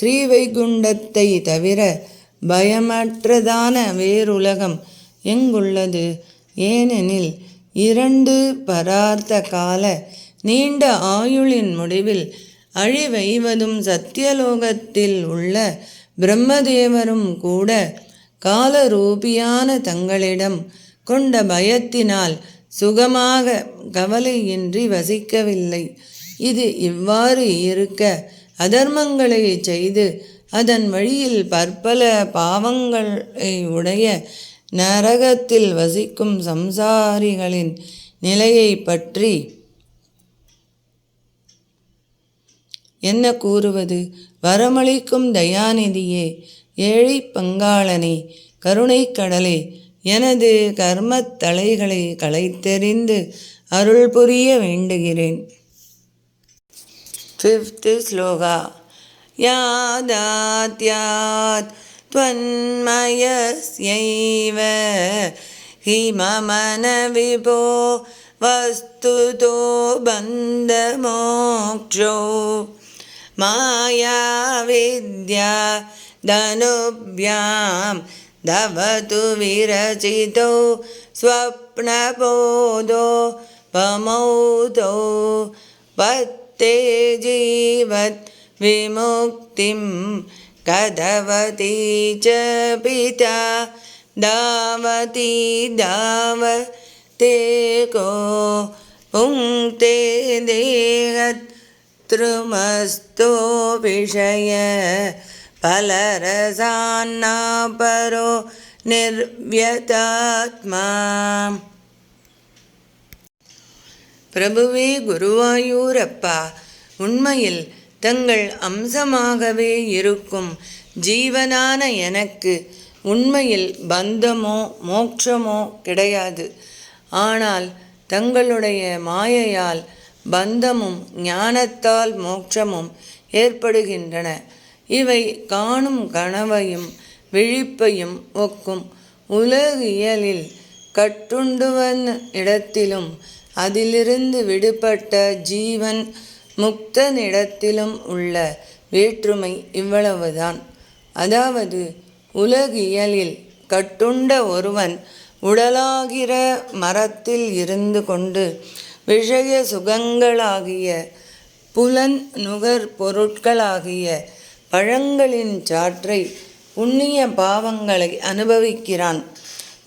ஸ்ரீவைகுண்டத்தை தவிர பயமற்றதான வேறுலகம் எங்குள்ளது? ஏனெனில் இரண்டு பரார்த்த கால நீண்ட ஆயுளின் முடிவில் அழிவைவதும் சத்தியலோகத்தில் உள்ள பிரம்மதேவரும் கூட காலரூபியான தங்களிடம் கொண்ட பயத்தினால் சுகமாக கவலையின்றி வசிக்கவில்லை. இது இவ்வாறு இருக்க அதர்மங்களை செய்து அதன் வழியில் பற்பல பாவங்களை உடைய நரகத்தில் வசிக்கும் சம்சாரிகளின் நிலையை பற்றி என்ன கூறுவது? வரமளிக்கும் தயாநிதியே ஏழை பங்காளனே கருணைக்கடலே எனது கர்மத் தலைகளை களைத்தெறிந்து அருள் புரிய வேண்டுகிறேன். ஃபிஃப்த்து ஸ்லோகா யாதாத்யாத் त्वन्मयस्यैव हि मम न विभो वस्तुतो बन्धमोक्षो मायाविद्या धनुभ्यां धवतु विरचितौ स्वप्नबोधो पमौतौ पत्ते जीवत् विमुक्तिं कथवती च पिता धावती धावते को पुङ्क्ते देहतृमस्तो विषय फलरसान्ना परो निर्व्यतात्मा பிரபுவே குருவாயூரப்பா உண்மையில் தங்கள் அம்சமாகவே இருக்கும் ஜீவனான எனக்கு உண்மையில் பந்தமோ மோட்சமோ கிடையாது. ஆனால் தங்களுடைய மாயையால் பந்தமும் ஞானத்தால் மோட்சமும் ஏற்படுகின்றன. இவை காணும் கனவையும் விழிப்பையும் ஒக்கும். உலகியலில் கட்டுண்டுவன் இடத்திலும் அதிலிருந்து விடுபட்ட ஜீவன் முக்தனிடத்திலும் உள்ள வேற்றுமை இவ்வளவுதான். அதாவது உலகியலில் கட்டுண்ட ஒருவன் உடலாகிற மரத்தில் இருந்து கொண்டு விஷய சுகங்களாகிய புலன் நுகர் பொருட்களாகிய பழங்களின் சாற்றை புண்ணிய பாவங்களை அனுபவிக்கிறான்.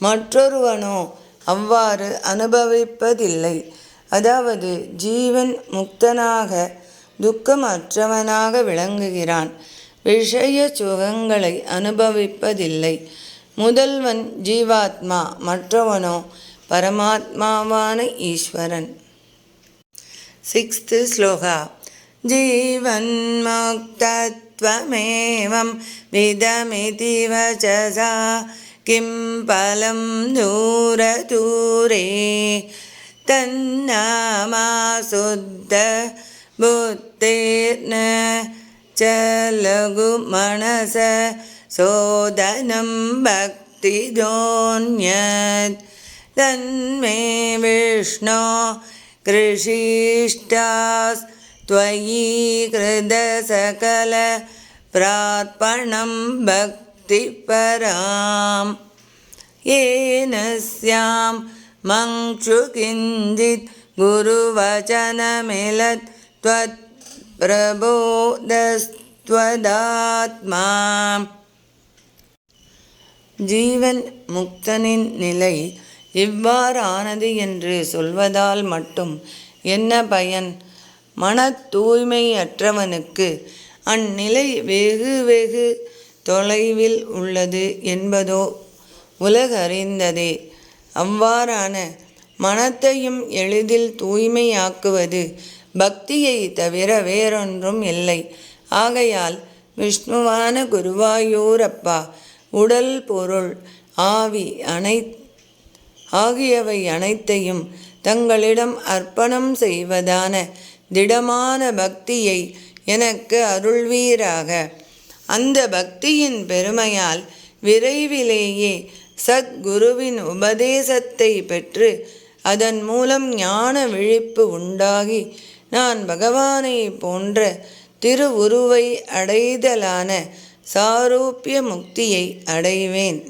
மற்றொருவனோ அவ்வாறு அனுபவிப்பதில்லை அதாவது ஜீவன் முக்தனாக துக்கமற்றவனாக விளங்குகிறான் விஷய சுகங்களை அனுபவிப்பதில்லை முதல்வன் ஜீவாத்மா மற்றவனோ பரமாத்மாவான ஈஸ்வரன் சிக்ஸ்த்து ஸ்லோகா जीवन्मुक्तत्वमेवं विदमिति वचसा किं फलं दूरदूरे तन्नामाशुद्ध बुद्धिर्न च लघुमनस सोदनं भक्तिजोऽन्यत् तन्मे विष्णो कृषिष्टास्त्वयि कृतसकल प्रार्पणं भक्तिपराम् येन स्यां मङ्क्षु किञ्चित् गुरुवचनमिलत् त्वत्प्रबोधस्त्वदात्मा ஜீவன் முக்தனின் நிலை இவ்வாறானது என்று சொல்வதால் மட்டும் என்ன பயன் மன தூய்மையற்றவனுக்கு அந்நிலை வெகு வெகு தொலைவில் உள்ளது என்பதோ உலகறிந்ததே. அவ்வாறான மனத்தையும் எளிதில் தூய்மையாக்குவது பக்தியை தவிர வேறொன்றும் இல்லை. ஆகையால் விஷ்ணுவான குருவாயூரப்பா உடல் பொருள் ஆவி அனை ஆகியவை அனைத்தையும் தங்களிடம் அர்ப்பணம் செய்வதான திடமான பக்தியை எனக்கு அருள்வீராக. அந்த பக்தியின் பெருமையால் விரைவிலேயே சத்குருவின் உபதேசத்தை பெற்று அதன் மூலம் ஞான விழிப்பு உண்டாகி நான் பகவானை போன்ற திருவுருவை அடைதலான சாரூபிய முக்தியை அடைவேன்.